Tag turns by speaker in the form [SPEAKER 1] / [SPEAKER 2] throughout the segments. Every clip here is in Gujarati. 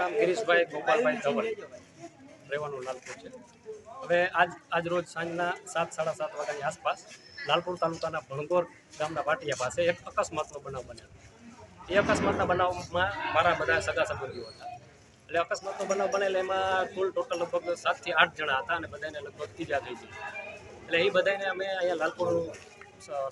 [SPEAKER 1] નામ ગિરીશભાઈ ગોપાલભાઈ ધવલ. રહેવાનું લાલપુર છે. હવે આજ આજ રોજ સાંજના સાત, સાડા સાત વાગ્યાની આસપાસ લાલપુર તાલુકાના ભણગોર ગામના પાટિયા પાસે એક અકસ્માતનો બનાવ બન્યો. એ અકસ્માતના બનાવમાં મારા બધા સગા સંબંધીઓ હતા. એટલે અકસ્માતનો બનાવ બનેલો એમાં કુલ ટોટલ લગભગ સાતથી આઠ જણા હતા અને બધાને લગભગ ઈજા થઈ ગઈ. એટલે એ બધાને અમે અહીંયા લાલપુર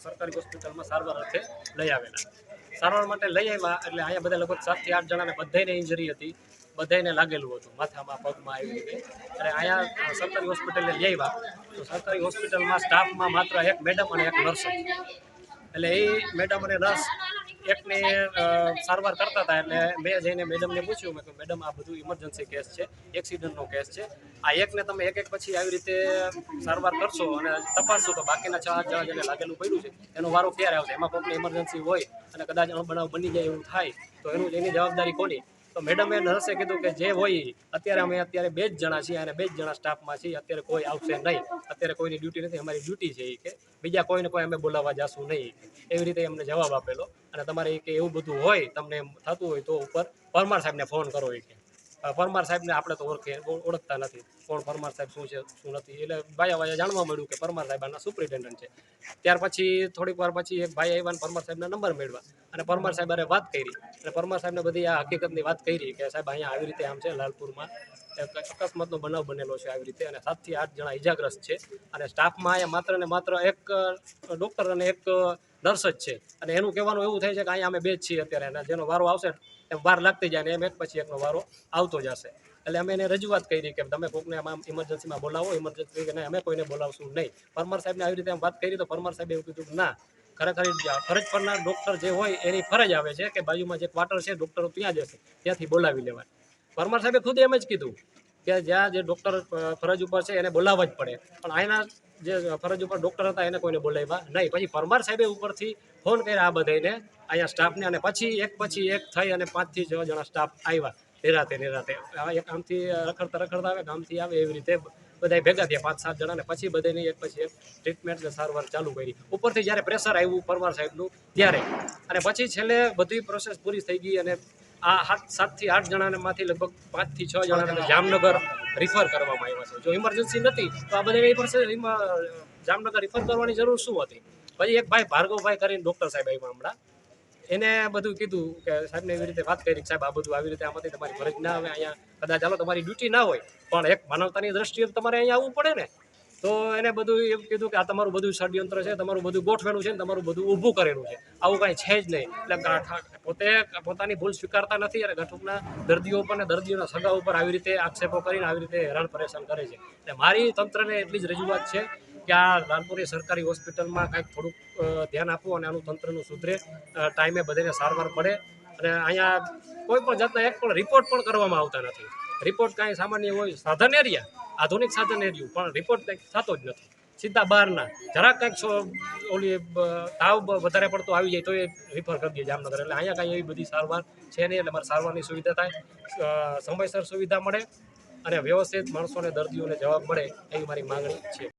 [SPEAKER 1] સરકારી હોસ્પિટલમાં સારવાર અર્થે લઈ આવેલા. સારવાર માટે લઈ આવ્યા એટલે અહીંયા બધા લગભગ સાતથી આઠ જણાને બધાને ઇન્જરી હતી. બધાને લાગેલું હતું. માથામાં, પગમાં આવી રીતે. અને અહીંયા સરકારી હોસ્પિટલે લઈ આવ્યા. તો સરકારી હોસ્પિટલમાં સ્ટાફમાં માત્ર એક મેડમ અને એક નર્સ હતી એટલે એ મેડમ અને નર્સ એકને સારવાર કરતા હતા એટલે મેં જઈને મેડમને પૂછ્યું, મેં કહ્યું મેડમ, આ બધું ઇમરજન્સી કેસ છે એક્સિડન્ટનો કેસ છે. આ એકને તમે એક એક પછી આવી રીતે સારવાર કરશો અને તપાસશો તો બાકીના ચાર જણા જેને લાગેલું પડ્યું છે, એનો વારો ક્યારે આવશે? એમાં કોઈકને ઇમરજન્સી હોય અને કદાચ અણબનાવ બની જાય એવું થાય, તો એનું એની જવાબદારી કોની? તો મેડમે નર્સે કીધું કે જે હોય અત્યારે અમે અત્યારે બે જ જણા છીએ અને બે જ જણા સ્ટાફમાં છીએ. અત્યારે કોઈ આવશે નહીં. અત્યારે કોઈની ડ્યુટી નથી. અમારી ડ્યુટી છે કે બીજા કોઈને કોઈ અમે બોલાવવા જાશું નહીં એવી રીતે એમને જવાબ આપેલો. અને તમારે કે એવું બધું હોય, તમને એમ થતું હોય તો ઉપર પરમાર સાહેબને ફોન કરો એ કે. પરમાર સાહેબને આપણે તો ઓળખે ઓળખતા નથી. કોણ પરમાર સાહેબ શું છે, શું નથી? એટલે ભાઈ ભાયા જાણવા મળ્યું કે પરમાર સાહેબ આના સુપ્રિન્ટેન્ડન્ટ છે. ત્યાર પછી, થોડીક વાર પછી એક ભાઈ આવ્યા અને પરમાર સાહેબના નંબર મેળવા અને પરમાર સાહેબ વાત કરી. અને પરમાર સાહેબને બધી આ હકીકતની વાત કરી કે સાહેબ અહીંયા આવી રીતે આમ છે, લાલપુરમાં અકસ્માતનો બનાવ બનેલો છે આવી રીતે. અને સાતથી આઠ જણા ઈજાગ્રસ્ત છે. અને સ્ટાફમાં અહીંયા માત્ર ને માત્ર એક ડૉક્ટર અને એક નર્સ જ છે. અને એનું કહેવાનું એવું થાય છે કે અહીંયા અમે બે જ છીએ અત્યારે. અને જેનો વારો આવશે એમ વાર લાગતી જાય ને એમ એક પછી એકનો વારો આવતો જશે. એટલે અમે એને રજૂઆત કરી કે તમે કોકને આમ ઇમરજન્સીમાં બોલાવો ઇમરજન્સી કે અમે કોઈને બોલાવશું નહીં. પરમાર સાહેબને આવી રીતે વાત કરી તો પરમાર સાહેબે એવું કીધું ના, ખરેખર ફરજ પરના ડૉક્ટર જે હોય એની ફરજ આવે છે કે બાજુમાં જે ક્વાર્ટર છે ડૉક્ટરો ત્યાં જશે ત્યાંથી બોલાવી લેવાય. પરમાર સાહેબે ખુદ એમ જ કીધું કે જ્યાં જે ડૉક્ટર ફરજ ઉપર છે એને બોલાવવા જ પડે. પણ અહીંના જે ફરજ ઉપર ડૉક્ટર હતા એને કોઈને બોલાવ્યા નહીં. પછી પરમાર સાહેબે ઉપરથી ફોન કર્યા આ બધાને અહીંયા સ્ટાફને અને પછી એક પછી એક થઈ અને પાંચથી છ જણા સ્ટાફ આવ્યા. નિરાતે નિરાતે. એક આમથી રખડતા રખડતા આવે ગામથી આવે એવી રીતે બધા ભેગા થયા, પાંચ, સાત જણાને. પછી બધાની એક પછી એક ટ્રીટમેન્ટ ને સારવાર ચાલુ કરી. ઉપરથી જ્યારે પ્રેશર આવ્યું પરમાર સાહેબનું, ત્યારે. અને પછી છેલ્લે બધી પ્રોસેસ પૂરી થઈ ગઈ અને આ સાત સાતથી આઠ જણાને માંથી લગભગ પાંચથી છ જણાને જામનગર રિફર કરવામાં આવ્યા છે. જો ઇમરજન્સી નથી, તો આ બધાને જામનગર રિફર કરવાની જરૂર શું હતી? પછી એક ભાઈ ભાર્ગવભાઈ કરીને ડૉક્ટર સાહેબ આવ્યા હમણાં. એને બધું કીધું કે સાહેબને એવી રીતે વાત કરી સાહેબ આ બધું આવી રીતે આમાંથી તમારી ફરજ ના આવે, અહીંયા કદાચ ચાલો તમારી ડ્યુટી ના હોય, પણ એક માનવતાની દ્રષ્ટિએ તમારે અહીંયા આવવું પડે ને. તો એને બધું એમ કીધું કે આ તમારું બધું ષડયંત્ર છે, તમારું બધું ગોઠવેલું છે તમારું બધું ઊભું કરેલું છે. આવું કાંઈ છે જ નહીં. એટલે ગાંઠા પોતે પોતાની ભૂલ સ્વીકારતા નથી અને ગાંઠુકના દર્દીઓ પર અને દર્દીઓના સગા ઉપર આવી રીતે આક્ષેપો કરીને આવી રીતે હેરાન પરેશાન કરે છે. એટલે મારી તંત્રને એટલી જ રજૂઆત છે કે આ લાલપુરી સરકારી હોસ્પિટલમાં કાંઈક થોડુંક ધ્યાન આપવું અને આનું તંત્રનું સુધરે. ટાઈમે બધાને સારવાર મળે અને અહીંયા કોઈ પણ જાતના એક પણ રિપોર્ટ પણ કરવામાં આવતા નથી. રિપોર્ટ કાંઈ સામાન્ય હોય સાધન એરિયા આધુનિક સાધન એરિયું પણ રિપોર્ટ કંઈક થતો જ નથી. સીધા બહારના, જરાક કંઈક ઓલી તાવ વધારે પડતો આવી જાય તો એ રિફર કરી દે જામનગર. એટલે અહીંયા કાંઈ એવી બધી સારવાર છે નહીં, એટલે મારે સારવારની સુવિધા થાય. સમયસર સુવિધા મળે અને વ્યવસ્થિત માણસોને દર્દીઓને જવાબ મળે એવી મારી માંગણી છે.